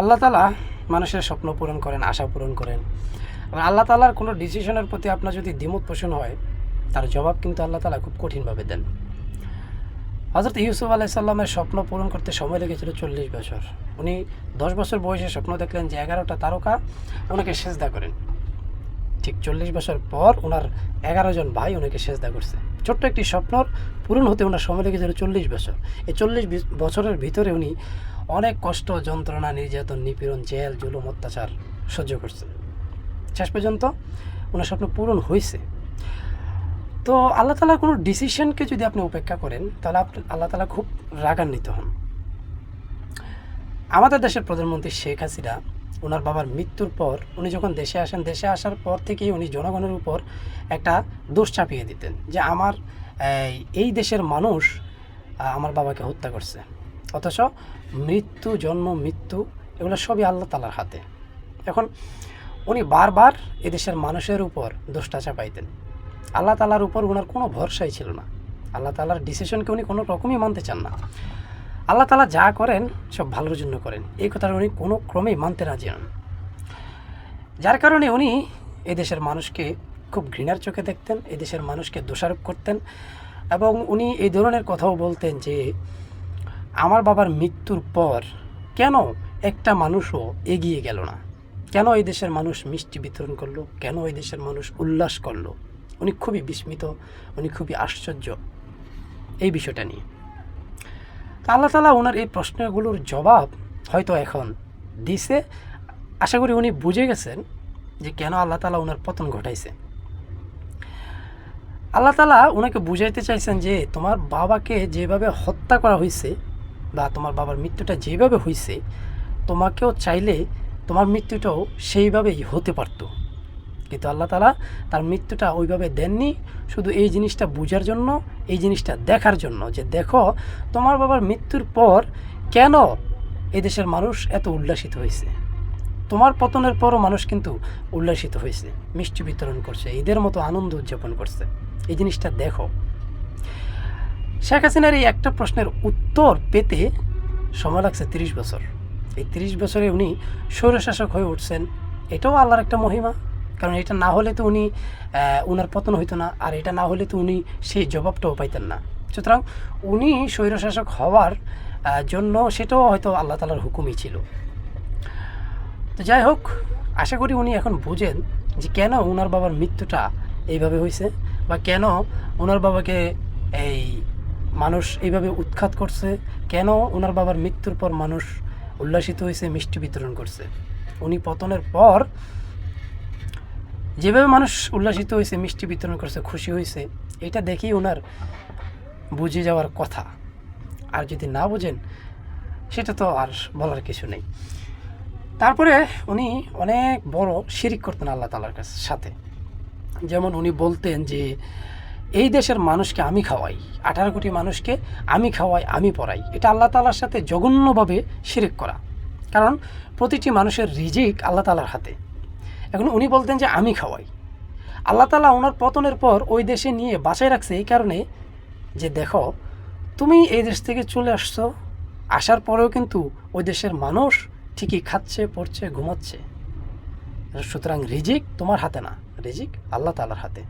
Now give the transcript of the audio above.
আল্লাহ তালা মানুষের স্বপ্ন পূরণ করেন, আশা পূরণ করেন। আর আল্লাহ তালার কোনো ডিসিশনের প্রতি আপনার যদি দ্বিমত পোষণ হয়, তার জবাব কিন্তু আল্লাহ তালা খুব কঠিনভাবে দেন। হজরত ইউসুফ আলাইসাল্লামের স্বপ্ন পূরণ করতে সময় লেগেছিল চল্লিশ বছর। উনি দশ বছর বয়সে স্বপ্ন দেখলেন যে এগারোটা তারকা ওনাকে সেজদা করেন। ঠিক চল্লিশ বছর পর ওনার এগারো জন ভাই ওনাকে সেজদা করছে। ছোট্ট একটি স্বপ্নর পূরণ হতে ওনার সময় লেগেছিল চল্লিশ বছর। এই চল্লিশ বছরের ভিতরে উনি অনেক কষ্ট, যন্ত্রণা, নির্যাতন, নিপীড়ন, জেল, জুলুম, অত্যাচার সহ্য করছেন শেষ পর্যন্ত ওনার স্বপ্ন পূরণ হয়েছে। তো আল্লাহ তালার কোনো ডিসিশনকে যদি আপনি উপেক্ষা করেন, তাহলে আপনি, আল্লাহ তালা খুব রাগান্বিত হন। আমাদের দেশের প্রধানমন্ত্রী শেখ হাসিনা, ওনার বাবার মৃত্যুর পর উনি যখন দেশে আসেন, দেশে আসার পর থেকেই উনি জনগণের উপর একটা দোষ চাপিয়ে দিতেন যে, আমার, এই দেশের মানুষ আমার বাবাকে হত্যা করছে। অথচ মৃত্যু, জন্ম, মৃত্যু, এগুলো সবই আল্লাহ তালার হাতে। এখন উনি বারবার এদেশের মানুষের উপর দোষটা চাপাইতেন। আল্লাহ তালার উপর ওনার কোনো ভরসাই ছিল না। আল্লাহ তালার ডিসিশনকে উনি কোনো রকমই মানতে চান না। আল্লাহ তালা যা করেন, সব ভালোর জন্য করেন। এই কথাটা উনি কোনো ক্রমেই মানতে রাজি হন যার কারণে উনি এদেশের মানুষকে খুব ঘৃণার চোখে দেখতেন, এদেশের মানুষকে দোষারোপ করতেন এবং উনি এই ধরনের কথাও বলতেন যে আমার বাবার মৃত্যুর পর কেন একটা মানুষও এগিয়ে গেল না? কেন এই দেশের মানুষ মিষ্টি বিতরণ করল? কেন এই দেশের মানুষ উল্লাস করল? উনি খুবই বিস্মিত, উনি খুবই আশ্চর্য এই বিষয়টা নিয়ে। আল্লাহ তালা ওনার এই প্রশ্নগুলোর জবাব হয়তো এখন দিছে। আশা করি উনি বুঝে গেছেন যে কেন আল্লাহ তালা ওনার পতন ঘটাইছে। আল্লাহ তালা ওনাকে বুঝাইতে চাইছেন যে তোমার বাবাকে যেভাবে হত্যা করা হয়েছে বা তোমার বাবার মৃত্যুটা যেভাবে হয়েছে তোমাকেও চাইলে তোমার মৃত্যুটাও সেইভাবেই হতে পারতো। কিন্তু আল্লাহ তালা তার মৃত্যুটা ওইভাবে দেননি, শুধু এই জিনিসটা বোঝার জন্য, এই জিনিসটা দেখার জন্য যে দেখো, তোমার বাবার মৃত্যুর পর কেন এদেশের মানুষ এত উল্লাসিত হয়েছে? তোমার পতনের পরও মানুষ কিন্তু উল্লাসিত হয়েছে, মিষ্টি বিতরণ করছে ঈদের মতো আনন্দ উদযাপন করছে। এই জিনিসটা দেখো। শেখ হাসিনার এই একটা প্রশ্নের উত্তর পেতে সময় লাগছে তিরিশ বছর। এই তিরিশ বছরে উনি স্বৈরশাসক হয়ে উঠছেন, এটাও আল্লাহর একটা মহিমা। কারণ এটা না হলে তো উনি উনার পতন হইতো না, আর এটা না হলে তো উনি সেই জবাবটাও পাইতেন না। সুতরাং উনি স্বৈরশাসক হওয়ার জন্য সেটাও হয়তো আল্লাহ তালার হুকুমই ছিল। তো যাই হোক, আশা করি উনি এখন বুঝেন যে কেন ওনার বাবার মৃত্যুটা এইভাবে হয়েছে বা কেন ওনার বাবাকে এই মানুষ এইভাবে উৎখাত করছে, কেন ওনার বাবার মৃত্যুর পর মানুষ উল্লাসিত হয়েছে, মিষ্টি বিতরণ করছে? উনি পতনের পর যেভাবে মানুষ উল্লাসিত হয়েছে, মিষ্টি বিতরণ করছে, খুশি হয়েছে, এটা দেখেই ওনার বুঝে যাওয়ার কথা। আর যদি না বুঝেন, সেটা তো আর বলার কিছু নেই। তারপরে উনি অনেক বড় শিরিক করতেন আল্লাহ তালার কাছে সাথে। যেমন উনি বলতেন যে এই দেশের মানুষকে আমি খাওয়াই, আঠারো কোটি মানুষকে আমি খাওয়াই, আমি পড়াই। এটা আল্লাহ তালার সাথে জঘন্যভাবে শিরিক করা। কারণ প্রতিটি মানুষের রিজিক আল্লাহ তালার হাতে। এখন উনি বলতেন যে, আমি খাওয়াই। আল্লাহ তালা ওনার পতনের পর ওই দেশে নিয়ে বাঁচাই রাখছে এই কারণে যে, দেখো, তুমি এই দেশ থেকে চলে আসছো। আসার পরেও কিন্তু ওই দেশের মানুষ ঠিকই খাচ্ছে, পড়ছে, ঘুমাচ্ছে। সুতরাং রিজিক তোমার হাতে না। রিজিক আল্লাহ তালার হাতে।